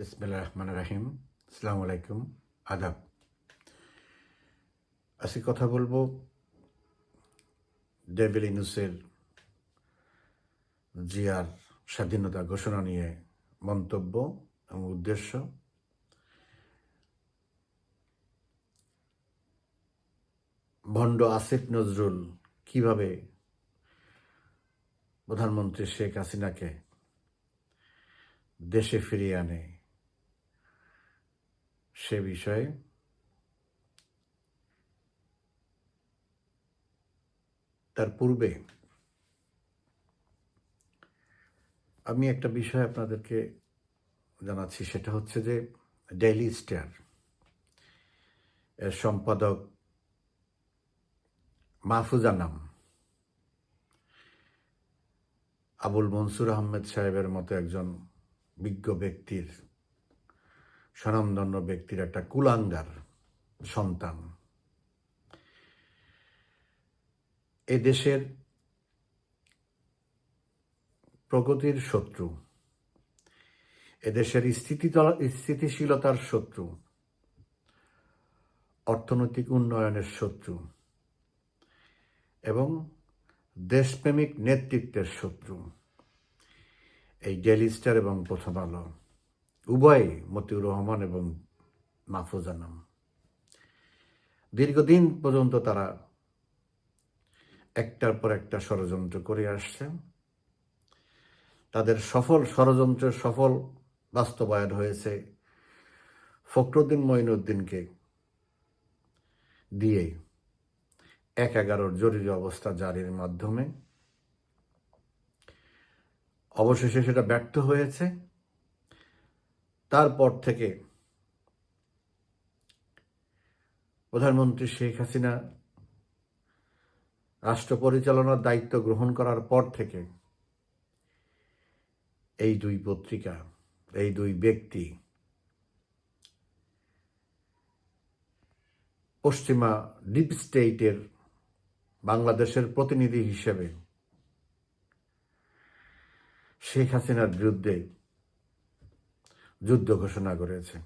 বিসমিল্লাহ রহমান রাহিম। আসসালামু আলাইকুম। আদাব। আজকে কথা বলব ডেভিল ইনুসের জিয়ার স্বাধীনতা ঘোষণা নিয়ে মন্তব্য এবং উদ্দেশ্য। ভণ্ড আসিফ নজরুল কীভাবে প্রধানমন্ত্রী শেখ হাসিনাকে দেশে ফিরিয়ে আনে? সে বিষয়ে তার পূর্বে আমি একটা বিষয় আপনাদেরকে জানাচ্ছি, সেটা হচ্ছে যে ডেইলি স্টার এর সম্পাদক মাহফুজা নাম আবুল মনসুর আহমেদ সাহেবের মতো একজন বিজ্ঞ ব্যক্তির স্বনামধন্য ব্যক্তির একটা কুলাঙ্গার সন্তান। এ দেশের প্রগতির শত্রু এদেশের স্থিতিশীলতার শত্রু, অর্থনৈতিক উন্নয়নের শত্রু এবং দেশপ্রেমিক নেতৃত্বের শত্রু। এই ডেলি স্টার এবং প্রথম আলো। উভয় মতিউর রহমান এবং মাহফুজ আনাম। দীর্ঘদিন পর্যন্ত তারা একটার পর একটা ষড়যন্ত্র করে আসছে। তাদের সফল ষড়যন্ত্রের সফল বাস্তবায়ন হয়েছে ফখরুদ্দিন মঈনুদ্দিনকে দিয়ে এক এগারোর জরুরি অবস্থা জারির মাধ্যমে। অবশেষে সেটা ব্যর্থ হয়েছে। তারপর থেকে প্রধানমন্ত্রী শেখ হাসিনা রাষ্ট্র পরিচালনার দায়িত্ব গ্রহণ করার পর থেকে এই দুই পত্রিকা, এই দুই ব্যক্তি পশ্চিমা ডিপ স্টেটের বাংলাদেশের প্রতিনিধি হিসেবে শেখ হাসিনার বিরুদ্ধে যুদ্ধ ঘোষণা করেছে।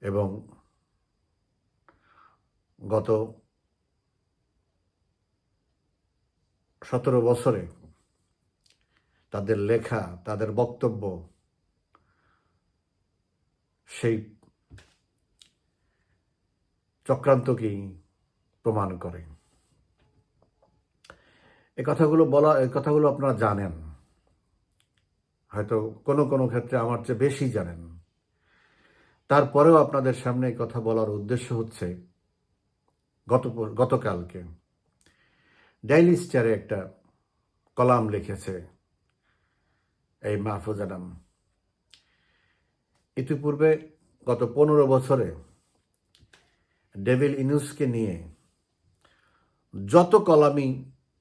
এবং গত সতেরো বছরে তাদের লেখা, তাদের বক্তব্য সেই চক্রান্তকেই প্রমাণ করে। এ কথাগুলো বলা এই কথাগুলো আপনারা জানেন। হয়তো কোনো কোনো ক্ষেত্রে আমার চেয়ে বেশি জানেন। তারপরেও আপনাদের সামনে কথা বলার উদ্দেশ্য হচ্ছে গত গতকালকে। ডাইলি স্টারে একটা কলাম লিখেছে এই মাহফুজ আনাম। ইতিপূর্বে গত পনেরো বছরে ডেভিল ইনুসকে নিয়ে যত কলামই,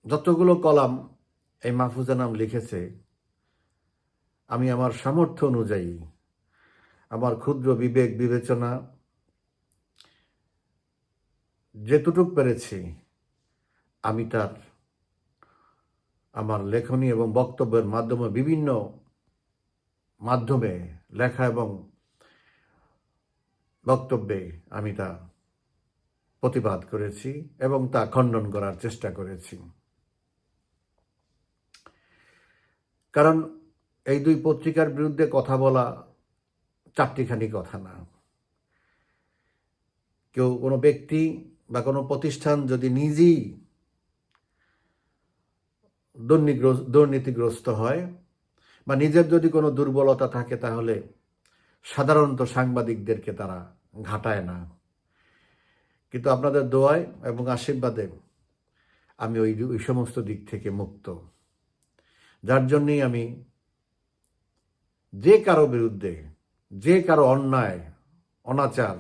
যতগুলো কলাম এই মাহফুজা নাম লিখেছে আমি আমার সামর্থ্য অনুযায়ী, আমার ক্ষুদ্র বিবেক বিবেচনা যেতটুক পেরেছি, আমি তার, আমার লেখনী এবং বক্তব্যের মাধ্যমে বিভিন্ন মাধ্যমে লেখা এবং বক্তব্যে আমি তা প্রতিবাদ করেছি এবং তা খণ্ডন করার চেষ্টা করেছি। কারণ এই দুই পত্রিকার বিরুদ্ধে কথা বলা চারটিখানি কথা না। কেউ কোনো ব্যক্তি বা কোনো প্রতিষ্ঠান যদি নিজেই দুর্নীতিগ্রস্ত হয় বা নিজের যদি কোনো দুর্বলতা থাকে তাহলে সাধারণত সাংবাদিকদেরকে তারা ঘাটায় না। কিন্তু আপনাদের দোয়ায় এবং আশীর্বাদে আমি ওই ওই সমস্ত দিক থেকে মুক্ত। যার জন্যই আমি যে কারও বিরুদ্ধে, যে কারও অন্যায়, অনাচার,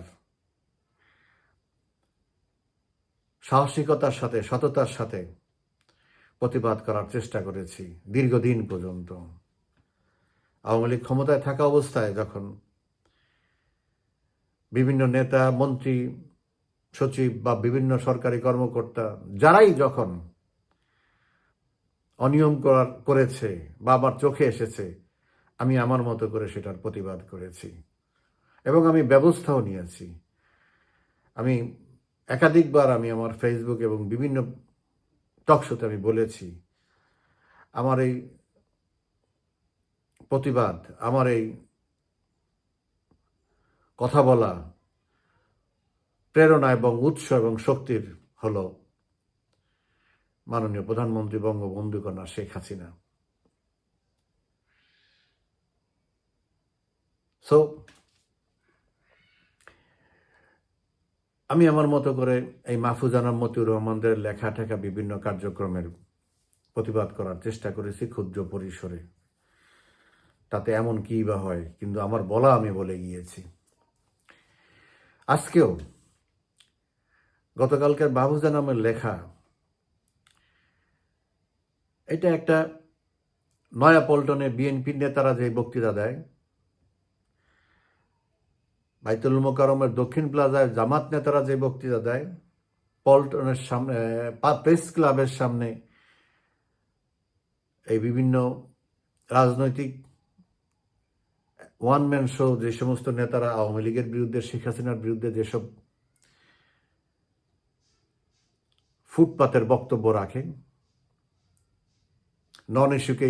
সাহসিকতার সাথে, সততার সাথে প্রতিবাদ করার চেষ্টা করেছি দীর্ঘদিন পর্যন্ত। আওয়ামী লীগ ক্ষমতায় থাকা অবস্থায় যখন বিভিন্ন নেতা, মন্ত্রী, সচিব বা বিভিন্ন সরকারি কর্মকর্তা, যারাই যখন অনিয়ম করার করেছে বা আমার চোখে এসেছে আমি আমার মতো করে সেটার প্রতিবাদ করেছি। এবং আমি ব্যবস্থাও নিয়েছি। আমি একাধিকবার আমি আমার ফেসবুক এবং বিভিন্ন টকশোতে আমি বলেছি, আমার এই প্রতিবাদ, আমার এই কথা বলা প্রেরণা এবং উৎস এবং শক্তির হল মাননীয় প্রধানমন্ত্রী বঙ্গবন্ধু কন্যা শেখ হাসিনা। সো আমি আমার মতো করে এই মাহফুজানা মতিউর রহমানদের লেখা ঠেকা বিভিন্ন কার্যক্রমের প্রতিবাদ করার চেষ্টা করেছি ক্ষুদ্র পরিসরে। তাতে এমন কী বা হয়, কিন্তু আমার বলা আমি বলে গিয়েছি। আজকেও গতকালকের বাবুজা নামের লেখা, এটা একটা নয়া পল্টনে বিএনপির নেতারা যে বক্তৃতা দেয় বাইতুল মোকারমের দক্ষিণ প্লাজায় জামাত নেতারা যে বক্তৃতা দেয়, পল্টনের সামনে প্রেস ক্লাবের সামনে এই বিভিন্ন রাজনৈতিক ওয়ান ম্যান শো যে সমস্ত নেতারা আওয়ামী লীগের বিরুদ্ধে, শেখ হাসিনার বিরুদ্ধে যেসব ফুটপাতের বক্তব্য রাখে নন ইস্যুকে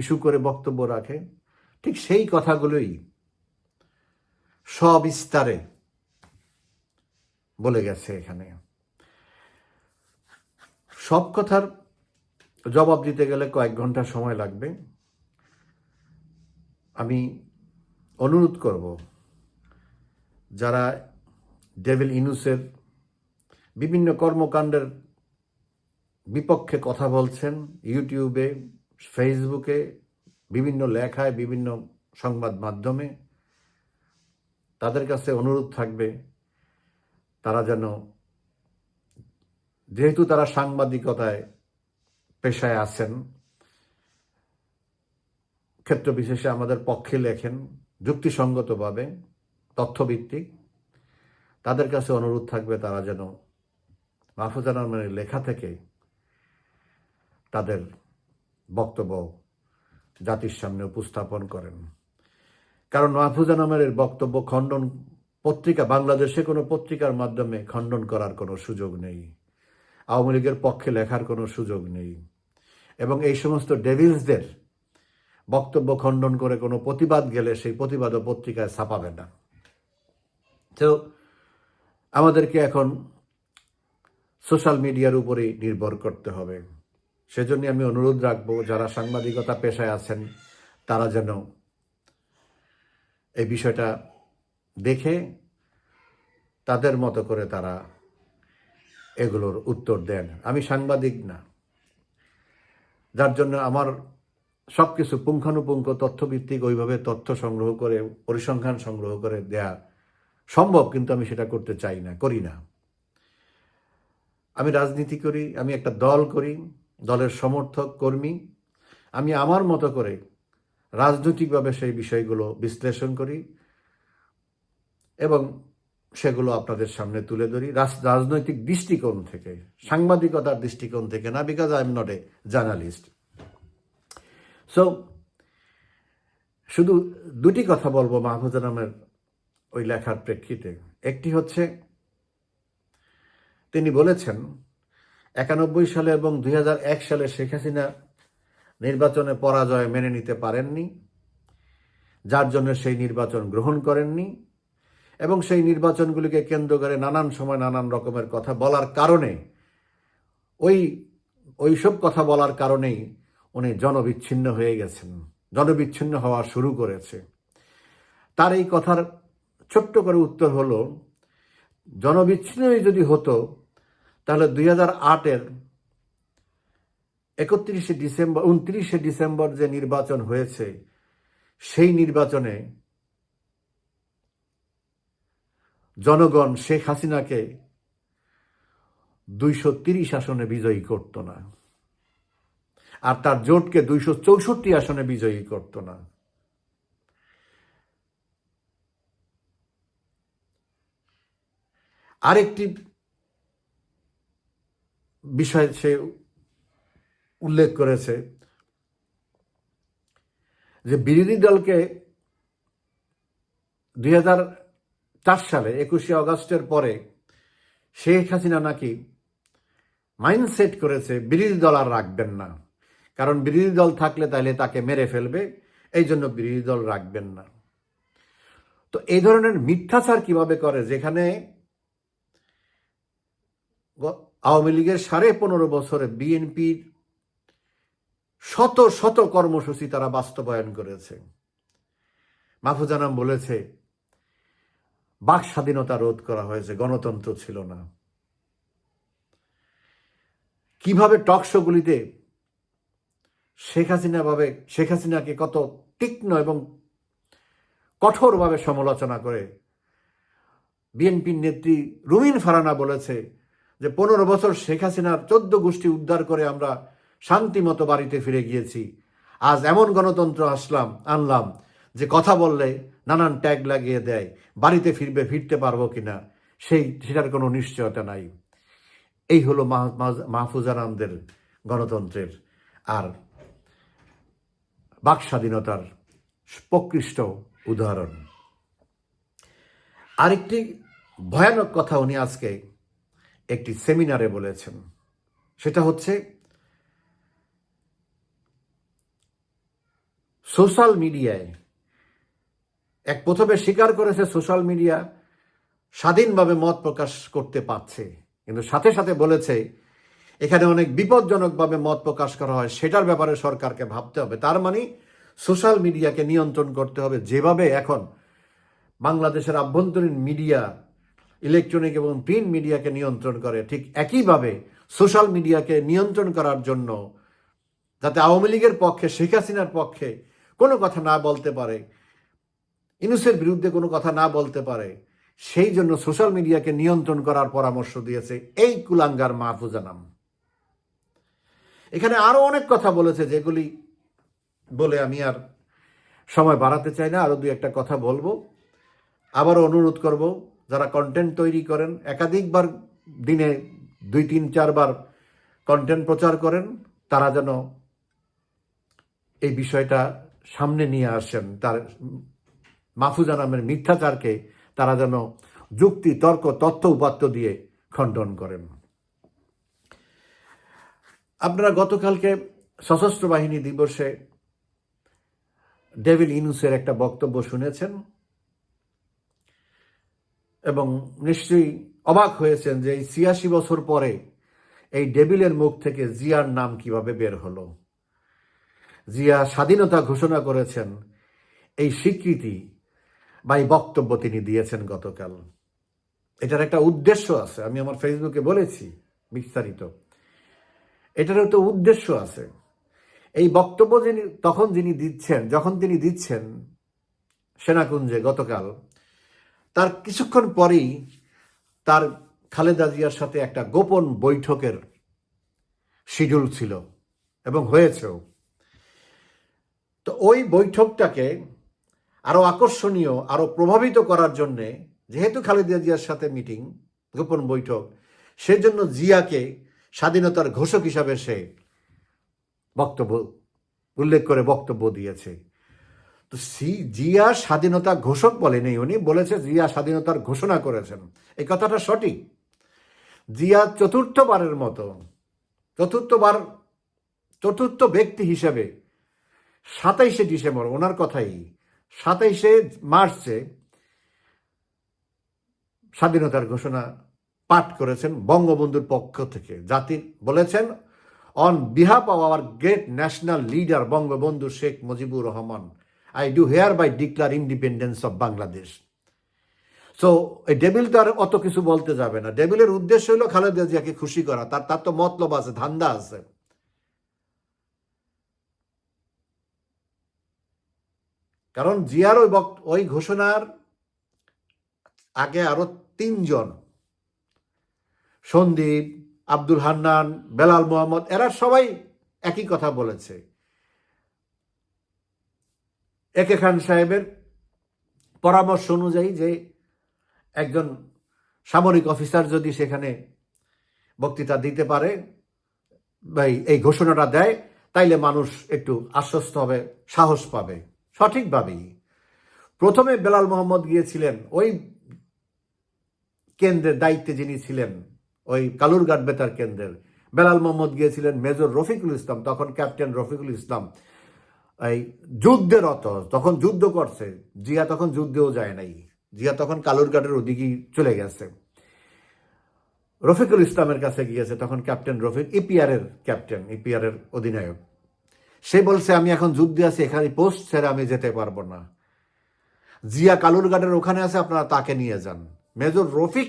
ইস্যু করে বক্তব্য রাখে, ঠিক সেই কথাগুলোই সবিস্তারে বলে গেছে এখানে। সব কথার জবাব দিতে গেলে কয়েক ঘণ্টা সময় লাগবে। আমি অনুরোধ করব, যারা ডেভিল ইনুসের বিভিন্ন কর্মকাণ্ডের বিপক্ষে কথা বলছেন, ইউটিউবে, ফেসবুকে, বিভিন্ন লেখায়, বিভিন্ন সংবাদ মাধ্যমে তাদের কাছে অনুরোধ থাকবে, তারা যেন, যেহেতু তারা সাংবাদিকতায় পেশায় আছেন ক্ষেত্র বিশেষে আমাদের পক্ষে লেখেন যুক্তিসঙ্গতভাবে, তথ্যভিত্তিক, তাদের কাছে অনুরোধ থাকবে তারা যেন মাহফুজান রহমানের লেখা থেকে তাদের বক্তব্য জাতির সামনে উপস্থাপন করেন। কারণ মাহফুজা নামের বক্তব্য খণ্ডন পত্রিকা, বাংলাদেশে কোনো পত্রিকার মাধ্যমে খণ্ডন করার কোনো সুযোগ নেই। আওয়ামী লীগের পক্ষে লেখার কোনো সুযোগ নেই। এবং এই সমস্ত ডেভিলসদের বক্তব্য খণ্ডন করে কোনো প্রতিবাদ গেলে সেই প্রতিবাদও পত্রিকায় ছাপাবে না। তো আমাদেরকে এখন সোশ্যাল মিডিয়ার উপরেই নির্ভর করতে হবে। সেজন্য আমি অনুরোধ রাখব, যারা সাংবাদিকতা পেশায় আছেন, তারা যেন এই বিষয়টা দেখে তাদের মতো করে তারা এগুলোর উত্তর দেন। আমি সাংবাদিক না। যার জন্য আমার সব কিছু পুঙ্খানুপুঙ্খ তথ্যভিত্তিক ওইভাবে তথ্য সংগ্রহ করে, পরিসংখ্যান সংগ্রহ করে দেয়া সম্ভব, কিন্তু আমি সেটা করতে চাই না, করি না। আমি রাজনীতি করি, আমি একটা দল করি, দলের সমর্থক, কর্মী। আমি আমার মতো করে রাজনৈতিকভাবে সেই বিষয়গুলো বিশ্লেষণ করি এবং সেগুলো আপনাদের সামনে তুলে ধরি। রাজনৈতিক দৃষ্টিকোণ থেকে, সাংবাদিকতার দৃষ্টিকোণ থেকে না because I am not a journalist so শুধু দুটি কথা বলব মাহফুজা নামের ওই লেখার প্রেক্ষিতে। একটি হচ্ছে, তিনি বলেছেন, একানব্বই সালে এবং দু হাজার এক সালে শেখ হাসিনা নির্বাচনে পরাজয় মেনে নিতে পারেননি, যার জন্য সেই নির্বাচন গ্রহণ করেননি, এবং সেই নির্বাচনগুলিকে কেন্দ্র করে নানান সময় নানান রকমের কথা বলার কারণে, ওই, ওইসব কথা বলার কারণেই উনি জনবিচ্ছিন্ন হয়ে গেছেন, জনবিচ্ছিন্ন হওয়া শুরু করেছে। তার এই কথার ছোট্ট করে উত্তর হলো, জনবিচ্ছিন্নই যদি হতো, তাহলে দুই হাজার আটের একত্রিশে ডিসেম্বর, উনত্রিশে ডিসেম্বর যে নির্বাচন হয়েছে, সেই নির্বাচনে জনগণ শেখ হাসিনাকে দুইশো তিরিশ আসনে বিজয়ী করত না। আর তার জোটকে দুইশো চৌষট্টি আসনে বিজয়ী করত না। আরেকটি বিষয় সে উল্লেখ করেছে যে বিরোধী দলকে দুই সালে একুশে অগস্টের পরে শেখ হাসিনা নাকি মাইন্ডসেট করেছে, বিরোধী দল আর রাখবেন না। কারণ বিরোধী দল থাকলে তাহলে তাকে মেরে ফেলবে, এই জন্য বিরোধী দল রাখবেন না। তো এই ধরনের মিথ্যাচার কীভাবে করে? যেখানে আওয়ামী লীগের সাড়ে পনেরো বছরে বিএনপির শত শত কর্মসূচি তারা বাস্তবায়ন করেছে। মাহফুজানাম বলেছে, বাক স্বাধীনতা রোধ করা হয়েছে, গণতন্ত্র ছিল না। কীভাবে টকশোগুলিতে শেখ হাসিনা ভাবে শেখ হাসিনাকে কত তীক্ষ্ণ এবং কঠোরভাবে সমালোচনা করে, বিএনপির নেত্রী রুমিন ফারানা বলেছে যে, পনেরো বছর শেখ হাসিনার চোদ্দ গোষ্ঠী উদ্ধার করে আমরা শান্তিমতো বাড়িতে ফিরে গিয়েছি। আজ এমন গণতন্ত্র আসলাম, আনলাম যে কথা বললে নানান ট্যাগ লাগিয়ে দেয়, বাড়িতে ফিরবে, ফিরতে পারব কিনা, সেই, সেটার কোনো নিশ্চয়তা নাই। এই হলো মাহ- মাহ- মাহফুজ আনামদের গণতন্ত্রের আর বাক স্বাধীনতার প্রকৃষ্ট উদাহরণ। আরেকটি ভয়ানক কথা উনি আজকে একটি সেমিনারে বলেছেন। সেটা হচ্ছে সোশ্যাল মিডিয়ায়, এক প্রথমে স্বীকার করেছে সোশ্যাল মিডিয়া স্বাধীনভাবে মত প্রকাশ করতে পারছে, কিন্তু সাথে সাথে বলেছে, এখানে অনেক বিপজ্জনকভাবে মত প্রকাশ করা হয়, সেটার ব্যাপারে সরকারকে ভাবতে হবে। তার মানে সোশ্যাল মিডিয়াকে নিয়ন্ত্রণ করতে হবে যেভাবে এখন বাংলাদেশের আভ্যন্তরীণ মিডিয়া, ইলেকট্রনিক এবং প্রিন্ট মিডিয়াকে নিয়ন্ত্রণ করে, ঠিক একইভাবে সোশ্যাল মিডিয়াকে নিয়ন্ত্রণ করার জন্য, যাতে আওয়ামী লীগের পক্ষে, শেখ হাসিনার পক্ষে কোনো কথা না বলতে পারে। ইনুসের বিরুদ্ধে কোনো কথা না বলতে পারে। সেই জন্য সোশ্যাল মিডিয়াকে নিয়ন্ত্রণ করার পরামর্শ দিয়েছে এই কুলাঙ্গার মাহফুজানাম এখানে আরও অনেক কথা বলেছে যেগুলি বলে আমি আর সময় বাড়াতে চাই না, আরও দুই একটা কথা বলব। আবারও অনুরোধ করব, যারা কন্টেন্ট তৈরি করেন, একাধিকবার দিনে দুই, তিন, চারবার কন্টেন্ট প্রচার করেন, তারা যেন এই বিষয়টা সামনে নিয়ে আসেন তার মাহফুজা নামের মিথ্যাচারকে তারা যেন যুক্তি, তর্ক, তথ্য উপাত্ত দিয়ে খণ্ডন করেন। আপনারা গতকালকে সশস্ত্র বাহিনী দিবসে ডেভিল ইনুসের একটা বক্তব্য শুনেছেন এবং নিশ্চয়ই অবাক হয়েছেন যে এই ছিয়াশি বছর পরে এই ডেভিলের মুখ থেকে জিয়ার নাম কীভাবে বের হলো। জিয়া স্বাধীনতা ঘোষণা করেছেন। এই স্বীকৃতি বা এই বক্তব্য তিনি দিয়েছেন গতকাল। এটার একটা উদ্দেশ্য আছে, আমি আমার ফেসবুকে বলেছি বিস্তারিত। এটারও তো উদ্দেশ্য আছে। এই বক্তব্য যিনি, তখন যিনি দিচ্ছেন, যখন তিনি দিচ্ছেন সেনাকুঞ্জে গতকাল, তার কিছুক্ষণ পরেই তার খালেদা জিয়ার সাথে একটা গোপন বৈঠকের শিডিউল ছিল এবং হয়েছেও। তো ওই বৈঠকটাকে আরও আকর্ষণীয়, আরও প্রভাবিত করার জন্যে, যেহেতু খালেদা জিয়ার সাথে মিটিং, গোপন বৈঠক, সেজন্য জিয়াকে স্বাধীনতার ঘোষক হিসাবে সে বক্তব্য, উল্লেখ করে বক্তব্য দিয়েছে। তো সি, জিয়া স্বাধীনতা ঘোষক বলেনি উনি, বলেছে জিয়া স্বাধীনতার ঘোষণা করেছেন। এই কথাটা সঠিক। জিয়া চতুর্থবারের মতো, চতুর্থবার, চতুর্থ ব্যক্তি হিসেবে সাতাইশে ডিসেম্বর, ওনার কথাই। সাতাইশে মার্চে স্বাধীনতার ঘোষণা পাঠ করেছেন বঙ্গবন্ধুর পক্ষ থেকে। জাতির বলেছেন on behalf of our great national leader Bangabandhu Sheikh Mujibur Rahman I do hereby declare independence of Bangladesh so এই ডেবিল তো আর অত কিছু বলতে যাবে না। ডেবিলের উদ্দেশ্য হলো খালেদা জিয়াকে খুশি করা। তার তার তো মতলব আছে, ধান্দা আছে। কারণ জিয়ার ওই বক্ত, ওই ঘোষণার আগে আরও তিনজন, সন্দীপ, আব্দুল হান্নান, বেলাল মোহাম্মদ, এরা সবাই একই কথা বলেছে। একে খান সাহেবের পরামর্শ অনুযায়ী যে একজন সামরিক অফিসার যদি সেখানে বক্তৃতা দিতে পারে এই ঘোষণাটা দেয়, তাইলে মানুষ একটু আশ্বস্ত হবে, সাহস পাবে। সঠিকভাবেই। প্রথমে বেলাল মোহাম্মদ গিয়েছিলেন, ওই কেন্দ্রের দায়িত্বে যিনি ছিলেন, ওই কালুরঘাট বেতার কেন্দ্রের। বেলাল মোহাম্মদ গিয়েছিলেন মেজর রফিকুল ইসলাম, তখন ক্যাপ্টেন রফিকুল ইসলাম। এই যুদ্ধে রত তখন যুদ্ধ করছে, জিয়া তখন যুদ্ধেও যায় নাই। জিয়া তখন কালুরঘাটের ওদিকেই চলে গেছে। রফিকুল ইসলামের কাছে গিয়েছে তখন ক্যাপ্টেন রফিক ইপিআর এর ক্যাপ্টেন ইপিআর এর অধিনায়ক। সে বলছে, আমি এখন যুদ্ধে আছি, এখানে পোস্ট ছেড়ে আমি যেতে পারব না। জিয়া কালুরঘাটের ওখানে আছে, আপনারা তাকে নিয়ে যান। মেজর রফিক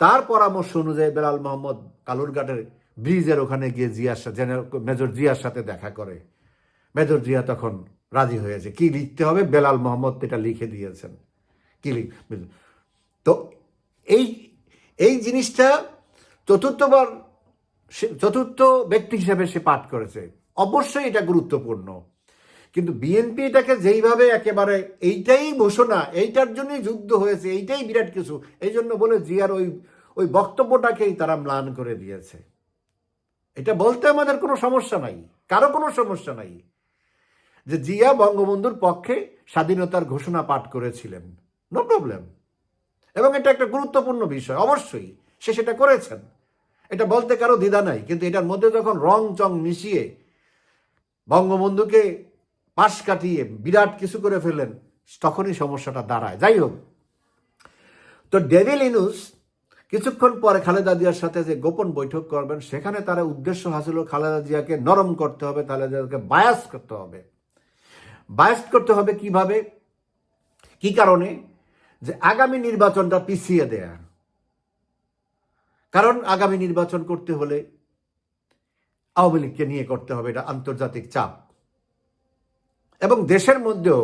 তার পরামর্শ অনুযায়ী বেলাল মোহাম্মদ কালুরঘাটের ব্রিজের ওখানে গিয়ে জিয়ার সাথে মেজর জিয়ার সাথে দেখা করে। মেজর জিয়া তখন রাজি হয়েছে। কি লিখতে হবে? বেলাল মোহাম্মদ এটা লিখে দিয়েছেন। কি লিখ তো এই এই জিনিসটা চতুর্থবার চতুর্থ ব্যক্তি হিসেবে সে পাঠ করেছে। অবশ্যই এটা গুরুত্বপূর্ণ। কিন্তু বিএনপি এটাকে যেইভাবে একেবারে এইটাই ঘোষণা, এইটার জন্যই যুদ্ধ হয়েছে, এইটাই বিরাট কিছু, এই জন্য বলে জিয়ার ওই ওই বক্তব্যটাকেই তারা ম্লান করে দিয়েছে। এটা বলতে আমাদের কোনো সমস্যা নাই, কারও কোনো সমস্যা নাই যে জিয়া বঙ্গবন্ধুর পক্ষে স্বাধীনতার ঘোষণা পাঠ করেছিলেন। নো প্রবলেম এবং এটা একটা গুরুত্বপূর্ণ বিষয়, অবশ্যই সে সেটা করেছেন। এটা বলতে কারও দ্বিধা নাই, কিন্তু এটার মধ্যে যখন রং চং মিশিয়ে বঙ্গবন্ধুকে পাশ কাটিয়ে বিরাট কিছু করে ফেললেন, তখনই সমস্যাটা দাঁড়ায়। যাই হোক, তো ডেভিল ইনুস কিছুক্ষণ পরে খালেদা জিয়ার সাথে যে গোপন বৈঠক করবেন, সেখানে তারা উদ্দেশ্য হাসিল খালেদা জিয়াকে নরম করতে হবে, খালেদা জিয়াকে বায়াস করতে হবে। বায়াস করতে হবে কীভাবে? কি কারণে? যে আগামী নির্বাচনটা পিছিয়ে দেয়া। কারণ আগামী নির্বাচন করতে হলে আওয়ামী লীগকে নিয়ে করতে হবে, এটা আন্তর্জাতিক চাপ। এবং দেশের মধ্যেও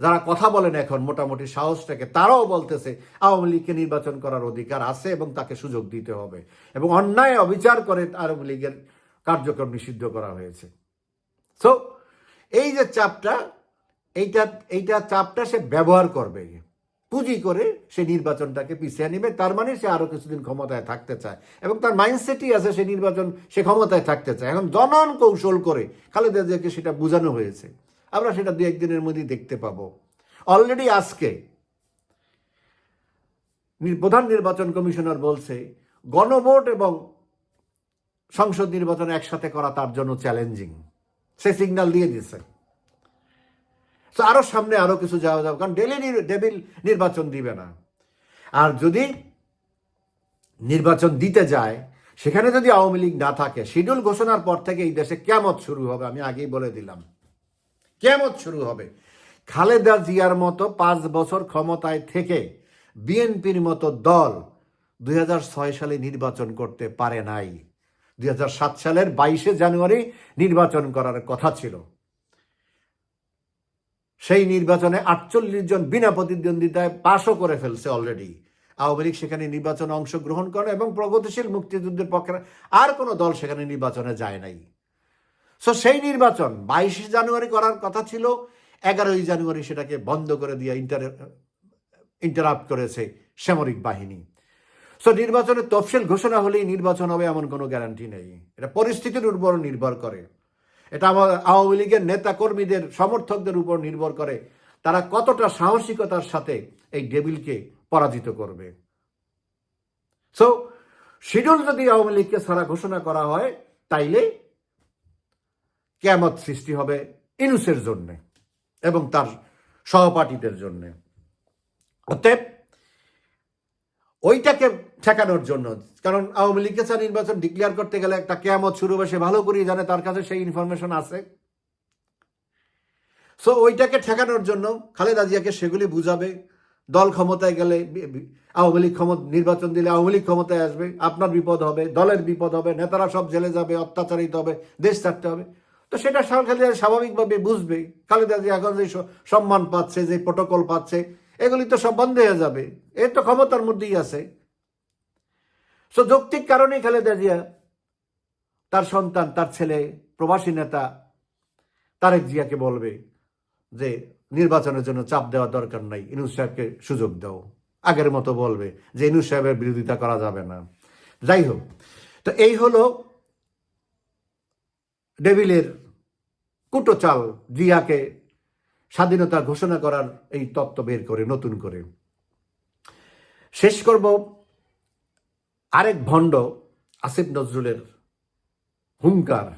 যারা কথা বলেন এখন, মোটামুটি সাহসটাকে তারাও বলতেছে আওয়ামী লীগকে নির্বাচন করার অধিকার আছে এবং তাকে সুযোগ দিতে হবে। এবং অন্যায় অবিচার করে আওয়ামী লীগের কার্যক্রম নিষিদ্ধ করা হয়েছে। সো এই যে চাপটা, এইটা এইটা চাপটা সে ব্যবহার করবে। পুঁজি করে সে নির্বাচনটাকে পিছিয়ে নেবে। তার মানে সে আরও কিছুদিন ক্ষমতায় থাকতে চায়। এবং তার মাইন্ডসেটই আছে সে নির্বাচন, সে ক্ষমতায় থাকতে চায়। এখন জনন কৌশল করে খালেদা জিয়াকে সেটা বোঝানো হয়েছে। আমরা সেটা দু একদিনের মধ্যেই দেখতে পাবো। অলরেডি আজকে প্রধান নির্বাচন কমিশনার বলছে, গণভোট এবং সংসদ নির্বাচন একসাথে করা তার জন্য চ্যালেঞ্জিং সে সিগন্যাল দিয়ে দিছে তো আরও সামনে আরও কিছু যাওয়া যাবে, কারণ ডেলি ডেবিল নির্বাচন দিবে না। আর যদি নির্বাচন দিতে যায়, সেখানে যদি আওয়ামী লীগ না থাকে শিডিউল ঘোষণার পর থেকে এই দেশে কেমত শুরু হবে, আমি আগেই বলে দিলাম। কেমত শুরু হবে। খালেদা জিয়ার মতো পাঁচ বছর ক্ষমতায় থেকে বিএনপির মতো দল দুই হাজার ছয় সালে নির্বাচন করতে পারে নাই। দুই হাজার সাত সালের বাইশে জানুয়ারি নির্বাচন করার কথা ছিল। সেই নির্বাচনে আটচল্লিশ জন বিনা প্রতিদ্বন্দ্বিতায় পাশও করে ফেলছে অলরেডি আওয়ামী লীগ সেখানে নির্বাচনে অংশগ্রহণ করে এবং প্রগতিশীল মুক্তিযুদ্ধের পক্ষে আর কোনো দল সেখানে নির্বাচনে যায় নাই। সো সেই নির্বাচন বাইশে জানুয়ারি করার কথা ছিল, এগারোই জানুয়ারি সেটাকে বন্ধ করে দিয়ে ইন্টার ইন্টারাপ্ট করেছে সামরিক বাহিনী। সো নির্বাচনের তফসিল ঘোষণা হলেই নির্বাচন হবে এমন কোনো গ্যারান্টি নেই। এটা পরিস্থিতির উপর নির্ভর করে। এটা আমার আওয়ামী লীগের নেতা কর্মীদের সমর্থকদের উপর নির্ভর করে তারা কতটা সাহসিকতার সাথে এই ডেবিলকে পরাজিত করবে। সো শিডিউল যদি আওয়ামী লীগকে ছাড়া ঘোষণা করা হয়, তাইলে কেমত সৃষ্টি হবে ইনুসের জন্যে এবং তার সহপাঠীদের জন্যে। অতএব ওইটাকে ঠেকানোর জন্য। কারণ আওয়ামী লীগকে ছাড়া নির্বাচন ডিক্লেয়ার করতে গেলে একটা কেয়ামত শুরু হবে, সে ভালো করেই জানে, তার কাছে সেই ইনফরমেশন আছে। সো ওইটাকে ঠেকানোর জন্য খালেদা জিয়াকে সেগুলি বুঝাবে। দল ক্ষমতায় গেলে আওয়ামী লীগ ক্ষমতা, নির্বাচন দিলে আওয়ামী লীগ ক্ষমতায় আসবে, আপনার বিপদ হবে, দলের বিপদ হবে, নেতারা সব জেলে যাবে, অত্যাচারিত হবে, দেশ ছাড়তে হবে। তো সেটা খালেদা স্বাভাবিকভাবে বুঝবে। খালেদা জিয়া এখন যে সম্মান পাচ্ছে, যে প্রোটোকল পাচ্ছে এগুলি তো সব বন্ধ হয়ে যাবে। এ তো ক্ষমতার মধ্যেই আছে। সো যৌক্তিক কারণেই খালেদা জিয়া তার সন্তান, তার ছেলে, প্রবাসী নেতা তারেক জিয়াকে বলবে যে, নির্বাচনের জন্য চাপ দেওয়া দরকার নাই, ইনুস সাহেবকে সুযোগ দাও। আগের মতো বলবে যে, ইনুস সাহেবের বিরোধিতা করা যাবে না। যাই হোক, তো এই হলো ডেভিলের কুটো চাল জিয়াকে স্বাধীনতা ঘোষণা করার এই তত্ত্ব বের করে, নতুন করে। শেষ করব আরেক ভণ্ড, আসিফ নজরুলের হুঙ্কার।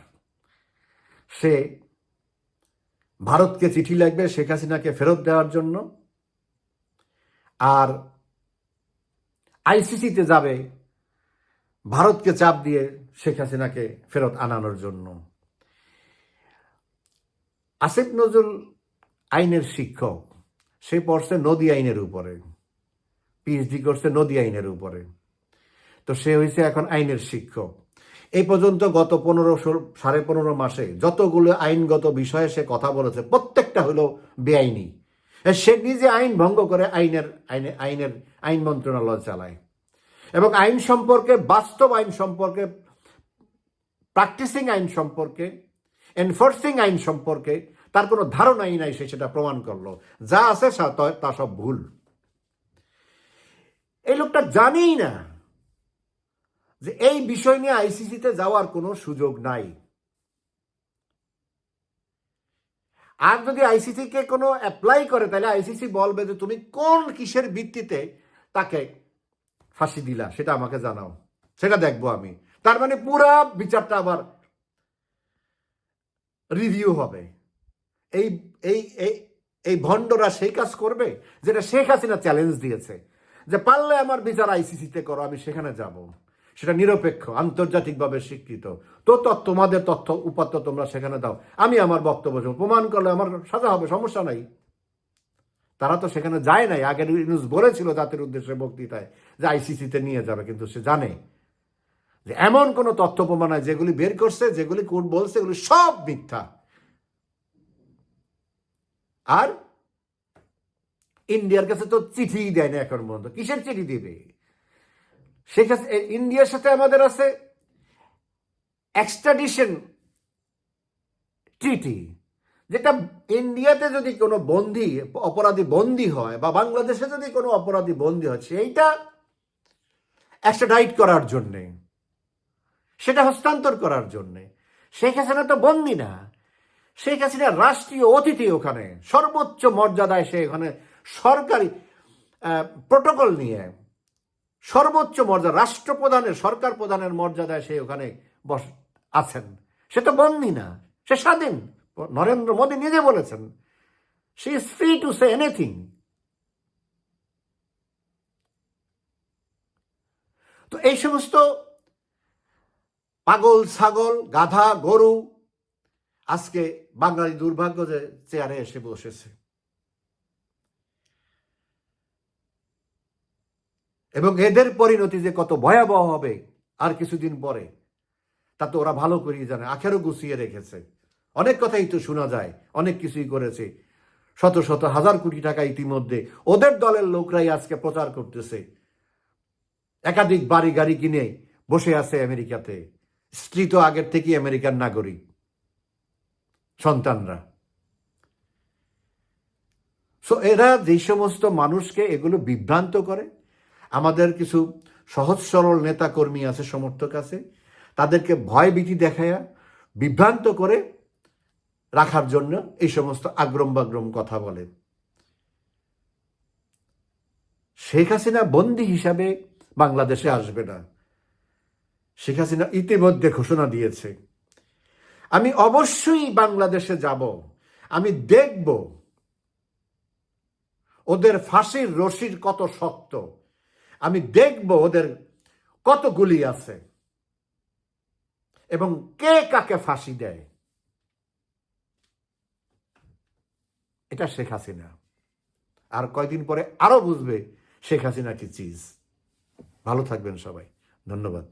সে ভারতকে চিঠি লাগবে শেখ হাসিনাকে ফেরত দেওয়ার জন্য, আর আইসিসিতে যাবে ভারতকে চাপ দিয়ে শেখ হাসিনাকে ফেরত আনানোর জন্য। আসিফ নজরুল আইনের শিক্ষক, সে পড়ছে নদী আইনের উপরে পিএইচডি করছে নদী আইনের উপরে। তো সে হয়েছে এখন আইনের শিক্ষক। এই পর্যন্ত গত পনেরো সাড়ে পনেরো মাসে যতগুলো আইনগত বিষয়ে সে কথা বলেছে, প্রত্যেকটা হলো বেআইনি। সে নিজে আইন ভঙ্গ করে আইনের, আইনে, আইনের, আইন মন্ত্রণালয় চালায়। এবং আইন সম্পর্কে, বাস্তব আইন সম্পর্কে প্র্যাকটিসিং আইন সম্পর্কে এনফোর্সিং আইন সম্পর্কে তার কোনো ধারণাই নাই সে সেটা প্রমাণ করল। যা আছে তা- সব ভুল। এই লোকটা জানেই না যে এই বিষয় নিয়ে আইসিসিতে যাওয়ার কোনো সুযোগ নাই। আর যদি আইসিসি কে কোনো অ্যাপ্লাই করে, তাহলে আইসিসি বলবে যে তুমি কোন কিসের ভিত্তিতে তাকে ফাঁসি দিলা, সেটা আমাকে জানাও। সেটা দেখব আমি। তার মানে পুরা বিচারটা আবার রিভিউ হবে। এই এই এই ভণ্ডরা সেই কাজ করবে? যেটা শেখ হাসিনা চ্যালেঞ্জ দিয়েছে। যে পারলে আমার বিচার আইসিসিতে করো, আমি সেখানে যাব। সেটা নিরপেক্ষ, আন্তর্জাতিকভাবে স্বীকৃত। তো তোমাদের তথ্য, উপাত্ত তোমরা সেখানে দাও। আমি আমার বক্তব্য। প্রমাণ করলে আমার সাজা হবে, সমস্যা নাই। তারা তো সেখানে যায় নাই। আগের নিউজ বলেছিল জাতির উদ্দেশ্যে বক্তৃতায় যে আইসিসিতে নিয়ে যাবে, কিন্তু সে জানে। যে এমন কোনো তথ্য প্রমাণ যেগুলি বের করছে, যেগুলি কোর্ট বলছে, এগুলি সব মিথ্যা। আর ইন্ডিয়ার কাছে তো চিঠি দেয় না এখন পর্যন্ত। কিসের চিঠি দিবে? হাসিনা ইন্ডিয়ার সাথে আমাদের আছে এক্সট্রাডিশন ট্রিটি যেটা ইন্ডিয়াতে যদি কোনো বন্দি, অপরাধী বন্দি হয় বা বাংলাদেশে যদি কোনো অপরাধী বন্দি হয়, সেইটা এক্সট্রাডাইট করার জন্যে, সেটা হস্তান্তর করার জন্যে। শেখ হাসিনা তো বন্দি না। শেখ হাসিনা রাষ্ট্রীয় অতিথি ওখানে। সর্বোচ্চ মর্যাদায় সে ওখানে সরকারি প্রোটোকল নিয়ে। সর্বোচ্চ মর্যাদা রাষ্ট্রপ্রধানের, সরকার প্রধানের মর্যাদায় সে ওখানে বস, আছেন। সে তো বন্দি না। সে স্বাধীন। নরেন্দ্র মোদী নিজে বলেছেন she is free to say anything তো এই সমস্ত পাগল, ছাগল, গাধা, গরু আজকে বাঙালি দুর্ভাগ্য যে চেয়ারে এসে বসেছে। এবং এদের পরিণতি যে কত ভয়াবহ হবে আর কিছুদিন পরে, তা তো ওরা ভালো করেই জানে, আখেরও গুছিয়ে রেখেছে। অনেক কথাই তো শোনা যায়, অনেক কিছুই করেছে। শত শত হাজার কোটি টাকা ইতিমধ্যে ওদের দলের লোকরাই আজকে প্রচার করতেছে। একাধিক বাড়ি গাড়ি কিনে বসে আছে আমেরিকাতে, স্ত্রী তো আগের থেকেই আমেরিকার নাগরিক। সন্তানরা। সো এরা যে সমস্ত মানুষকে এগুলো বিভ্রান্ত করে, আমাদের কিছু সহজ সরল নেতা কর্মী আছে, সমর্থক আছে, তাদেরকে ভয় ভীতি দেখায়া বিভ্রান্ত করে রাখার জন্য এই সমস্ত আগ্রম বাগ্রম কথা বলে। শেখ হাসিনা বন্দী হিসাবে বাংলাদেশে আসবে না। শেখ হাসিনা ইতিমধ্যে ঘোষণা দিয়েছে। আমি অবশ্যই বাংলাদেশে যাব। আমি দেখব ওদের ফাঁসির রশির কত শক্ত। আমি দেখব ওদের কত গুলি আছে এবং কে কাকে ফাঁসি দেয়। এটা শেখ হাসিনা। আর কয়দিন পরে আরও বুঝবে শেখ হাসিনা কি চিজ। ভালো থাকবেন সবাই। ধন্যবাদ।